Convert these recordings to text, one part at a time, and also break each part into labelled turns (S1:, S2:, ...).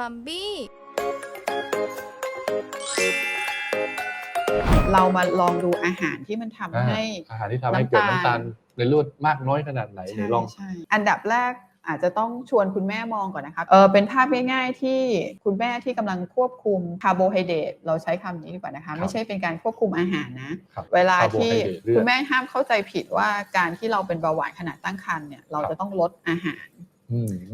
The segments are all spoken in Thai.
S1: มัมบี้
S2: เรามาลองดูอาหารที่มันทำ
S3: อ่า
S2: ให้
S3: อาหารที่ทำให้เกิด
S2: น้ำ
S3: น้ำ
S2: ตา
S3: ตา
S2: ล
S3: ลในเลือดมากน้อยขนาดไหนไหน
S2: ใช่
S3: ลอง
S2: ใช่อันดับแรกอาจจะต้องชวนคุณแม่มองก่อนนะคะเออเป็นภาพง่ายๆที่คุณแม่ที่กำลังควบคุมคาร์โบไฮเดรตเราใช้คำนี้ดีกว่านะคะไม่ใช่เป็นการควบคุมอาหารนะ
S3: ครับ
S2: เวลาที่
S3: คาร์โบไฮเดรตเลือด
S2: คุณแม่ห้ามเข้าใจผิดว่าการที่เราเป็นเบาหวานขนาดตั้งครรภ์เนี่ยเรา
S3: ครับ
S2: จะต้องลดอาหาร
S3: อืมไม่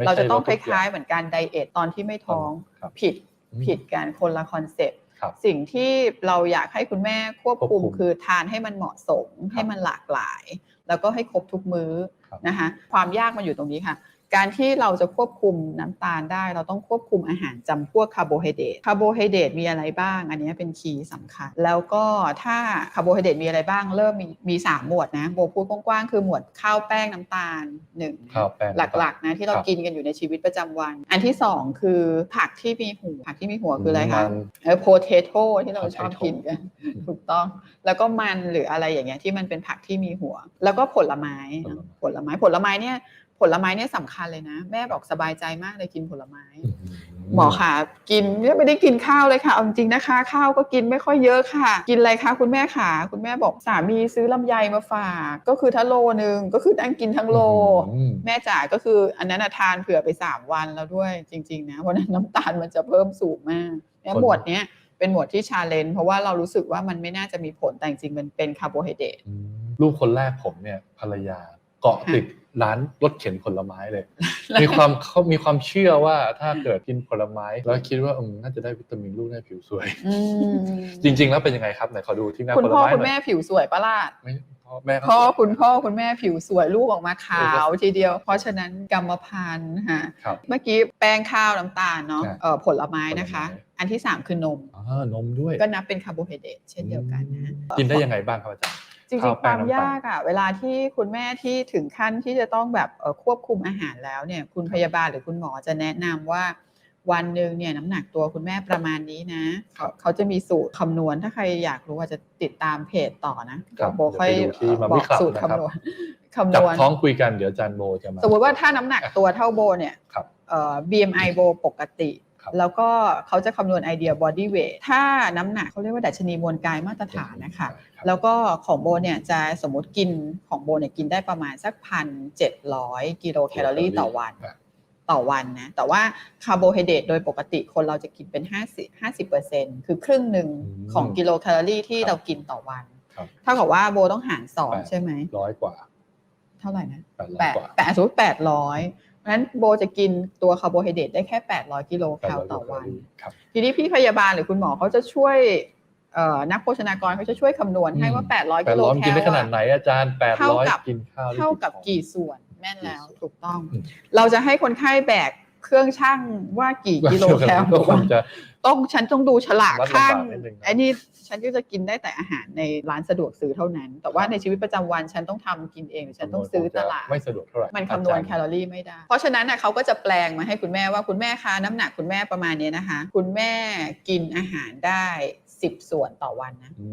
S2: เราจะ
S3: ใช่
S2: ต้อง
S3: ลด
S2: ค
S3: ทุก
S2: ล้ายๆเหมือนการไดเอทตอนที่ไม่ท้อง
S3: ครับ
S2: ผิด
S3: อืม
S2: ผิดกันคนละคอนเซปต์
S3: ครับ
S2: สิ่งที่เราอยากให้คุณแม่ควบคุม
S3: ควบคุม
S2: คือทานให้มันเหมาะสมให้มันหลากหลาย แล้วก็ให้ครบทุกมื้อ
S3: ครับ
S2: นะคะความยากมันอยู่ตรงนี้ค่ะการที่เราจะควบคุมน้ำตาลได้ เราต้องควบคุมอาหารจำพวกคาร์โบไฮเดรตคาร์โบไฮเดรตมีอะไรบ้าง อันนี้เป็นคีย์สำคัญ แล้วก็ถ้าคาร์โบไฮเดรตมีอะไรบ้างเริ่มมีมีสามหมวดนะโบพูดกว้างๆคือหมวดข้าวแป้งน้ำตาลหนึ่งนะ
S3: ข้าวแป้ง
S2: หลักๆนะที่เรา
S3: ครับ
S2: กินกันอยู่ในชีวิตประจำวัน อันที่สองคือผักที่มีหัวผักที่มีหัวคืออะไรคะ
S3: มัน
S2: เออโพเทโต้ที่เราชอบ
S3: Potato
S2: กินกันถูกต้อง แล้วก็มันหรืออะไรอย่างเงี้ยที่มันเป็นผักที่มีหัว แล้วก็ผลไม้นะผลไม้ผลไม้เนี่ย ผลไม้เนี่ยสำคัญเลยนะ แม่บอกสบายใจมากเลยกินผลไม้ หมอค่ะ กินไม่ได้กินข้าวเลยค่ะเอาจริงๆนะคะ ข้าวก็กินไม่ค่อยเยอะค่ะ กินอะไรคะคุณแม่ขาคุณแม่บอกสามีซื้อลำไยมาฝาก ก็คือถ้าโลนึงก็คือนั่งกินทั้งโล
S3: อืม
S2: แม่จ๋าก็คืออันนั้นนะทานเผื่อไป 3 วันแล้วด้วยจริง ๆ นะเพราะฉะนั้นน้ำตาลมันจะเพิ่มสูงมากเนี่ย
S3: คน
S2: หมวดเนี้ยเป็นหมวดที่ชาเลนจ์เพราะว่าเรารู้สึกว่ามันไม่น่าจะมีผลแต่จริงๆมันเป็นคาร์โบไฮเดรต
S3: อืมลูกคนแรกผมเนี่ยภรรยาเกาะติด ร้านรถเข็นผลไม้เลย มีความเขามีความเชื่อว่าถ้าเกิดกินผลไม้ แล้วคิดว่าอืมน่าจะได้วิตามินลูกได้ผิวสวย
S2: อืม
S3: จริง ๆ แล้วเป็นยังไงครับไหนขอดูที่หน้า
S2: คุณ
S3: ผล
S2: พ่อ
S3: ไม้ห
S2: คุณ
S3: น่
S2: แม่
S3: อย
S2: ผิวสวยปะล่ะ
S3: ไม่พ่อแม่ก็
S2: พ่อ
S3: สวย
S2: คุณพ่อคุณแม่ผิวสวยลูกออกมาขาวทีเดียว เพราะฉะนั้นกรรมพันธุ์ฮะ
S3: ครับ
S2: เมื่อกี้แป้งข้าวน้ำตาลเนาะ
S3: ครับ
S2: เอ่อผลไม้นะคะ
S3: ผลไม้
S2: อันที่สามคือนม
S3: อ่านมด้วย
S2: ก็นับเป็นคาร์โบไฮเดรตเช่นเดียวกันนะ
S3: กินได้ยังไงบ้างครับอาจารย์
S2: จริง
S3: ข้าว
S2: ๆค
S3: แป้ง
S2: วาม
S3: น้ำตาล
S2: ยากอะเวลาที่คุณแม่ที่ถึงขั้นที่จะต้องแบบเอ่อควบคุมอาหารแล้วเนี่ยคุณพยาบาลหรือคุณหมอจะแนะนำว่าวันหนึ่งเนี่ยน้ำหนักตัวคุณแม่ประมาณนี้นะ เขาเขาจะมีสูตรคำนวณถ้าใครอยากรู้อาจจะติดตามเพจต่อนะครับโบค่อย
S3: เดี๋ยวไปดูที่
S2: เอ่อ
S3: Mummy
S2: บอก
S3: Club
S2: สูตร
S3: นะครับ
S2: คำนวณคำน
S3: จับ
S2: วณ
S3: ท้องคุยกันเดี๋ยวอาจารย์โบจะมา
S2: สมมติว่าถ้าน้ำหนักตัวเท่าโบเนี่ย
S3: ครับ
S2: เอ่อ BMI โบปกติ
S3: ครับ
S2: แล้วก็เขาจะคำนวณไอเดีย body weight ถ้าน้ำหนักเขาเรียกว่าดัชนีมวลกายมาตรฐานนะคะ
S3: ครับ
S2: แล้วก็ของโบเนี่ยจะสมมติกินของโบเนี่ยกินได้ประมาณสักพันเจ็ดร้อยกิโลแคลอรี่ต่อวัน
S3: ครับ
S2: ต่อวันนะ แต่ว่าคาร์โบไฮเดรตโดยปกติคนเราจะกินเป็น 50 50 คือครึ่งหนึ่ง
S3: อืม
S2: ของกิโลแคลอรี่ที่
S3: ครับ
S2: เรากินต่อวัน
S3: ครับ
S2: เท่ากับว่าโบต้องหารสอง
S3: แปด
S2: ใช่ไหม
S3: ร้อยกว่า
S2: เท่าไหร่นะ
S3: แปดร้อ
S2: แปด
S3: ยกว่า
S2: แปดสมมติแปดร้อยเพ ราะฉะนั้นโบจะกินตัวคาร์โบไฮเดรตได้แค่ 800 กิโลแคลต่อวัน
S3: ครับ
S2: ทีนี้พี่พยาบาลหรือคุณหมอเขาจะช่วยเอ่อนักโภชนากรเขาจะช่วยคำนวณให้ว่า 800
S3: แป
S2: กิ
S3: ด
S2: โล
S3: ร้อย
S2: แค
S3: กิน
S2: ล
S3: ได้ขนาด
S2: อะ
S3: ไหนอาจารย์แปด
S2: เท่า
S3: ร้อย
S2: กับ
S3: กินข้าวได้
S2: เท่ากับ
S3: ช้อน
S2: กี่ส่วนแม่นแล้ว
S3: กี่ส่วน
S2: ถูกต้อง
S3: อืม
S2: เราจะให้คนไข้แบก เครื่องช่างว่ากี่กิโลแคล
S3: ก็คงจะ
S2: ต้องฉันต้องดูฉลาก
S3: วัดลำบาก
S2: ข้าง
S3: นิดนึงนะ
S2: ไอ้นี่ฉันก็จะกินได้แต่อาหารในร้านสะดวกซื้อเท่านั้น แต่ว่าในชีวิตประจำวันฉันต้องทำกินเองหรือฉันต้องซื้อตลาด
S3: ไม่สะดวกเท่าไหร่
S2: มันคำนวณแคลอรี่ไม่ได้ เพราะฉะนั้นน่ะเขาก็จะแปลงมาให้คุณแม่ว่าคุณแม่คะน้ำหนักคุณแม่ประมาณเนี้ยนะคะ คุณแม่กินอาหารได้10ส่วนต่อวันนะ
S3: อื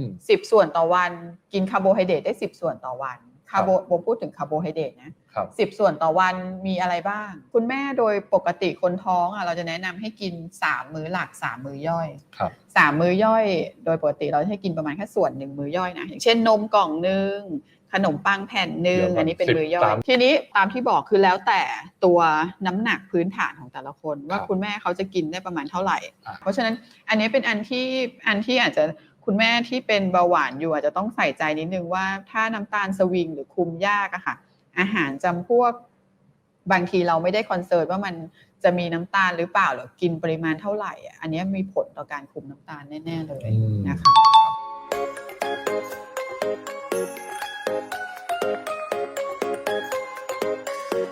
S3: ม
S2: 10ส่วนต่อวัน กินคาร์โบไฮเดรตได้10ส่วนต่อวัน คาร์โบโบพูดถึงคาร์โบไฮเดรตนะครับ10ส่วนต่อวันมีอะไรบ้าง คุณแม่โดยปกติคนท้องอะเราจะแนะนำให้กิน3มื้อหลัก3มื้อย่อย
S3: ครับ
S2: สามมื้อย่อย โดยปกติเราจะให้กินประมาณแค่ส่วนหนึ่งมื้อย่อยนะอย่างเช่นนมกล่องหนึ่งขนมปังแผ่นหนึ่ง
S3: เดี๋ยวก่อน
S2: อันนี้เป็น
S3: สิบ
S2: มื้อย่อ
S3: ตายม
S2: ทีนี้ตามที่บอกคือแล้วแต่ตัวน้ำหนักพื้นฐานของแต่ละคน ว่า
S3: ครับ
S2: คุณแม่เขาจะกินได้ประมาณเท่าไหร่
S3: อะ
S2: เพราะฉะนั้นอันนี้เป็นอันที่อันที่อาจจะ คุณแม่ที่เป็นเบาหวานอยู่อาจจะต้องใส่ใจนิดนึงว่าถ้าน้ำตาลสวิงหรือคุมยากอะค่ะ อาหารจำพวกบางทีเราไม่ได้คอนเซิร์นว่ามันจะมีน้ำตาลหรือเปล่าหรือกินปริมาณเท่าไหร่อะอันนี้มีผลต่อการคุมน้ำตาลแน่ ๆ เลย
S3: อืม
S2: นะคะ